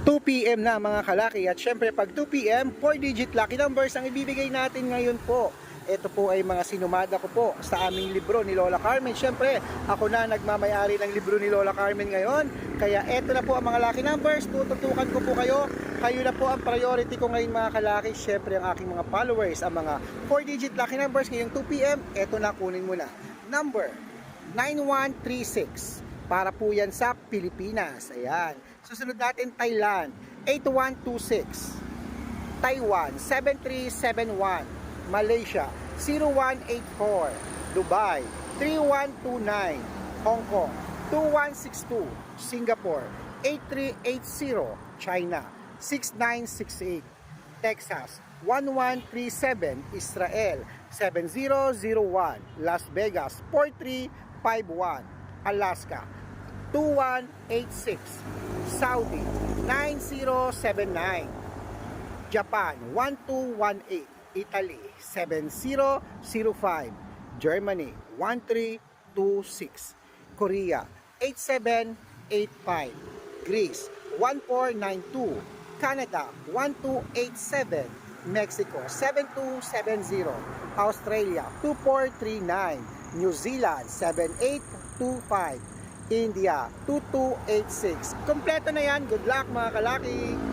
2pm na mga kalaki at syempre pag 2pm 4 digit lucky numbers ang ibibigay natin ngayon po ito po ay mga sinumada ko po sa aming libro ni Lola Carmen. Syempre, ako na nagmamayari ng libro ni Lola Carmen ngayon. Kaya ito na po ang mga lucky numbers. Tututukan ko po kayo. Kayo na po ang priority ko ngayon mga kalaki. Syempre, ang aking mga followers, ang mga 4-digit lucky numbers ngayong 2pm. Ito na, kunin mo na. Number 9136. Para po yan sa Pilipinas. Ayan. Susunod natin, Thailand. 8126. Taiwan 7371 Malaysia 0184 Dubai 3129 Hong Kong 2162 Singapore 8380 China 6968 Texas 1137 Israel 7001 Las Vegas 4351 Alaska 2186 Saudi 9079 Japan 1218, Italy 7005, Germany 1326, Korea 8785, Greece 1492, Canada 1287, Mexico 7270, Australia 2439, New Zealand 7825, India 2286. Kompleto na yan. Good luck mga kalaki!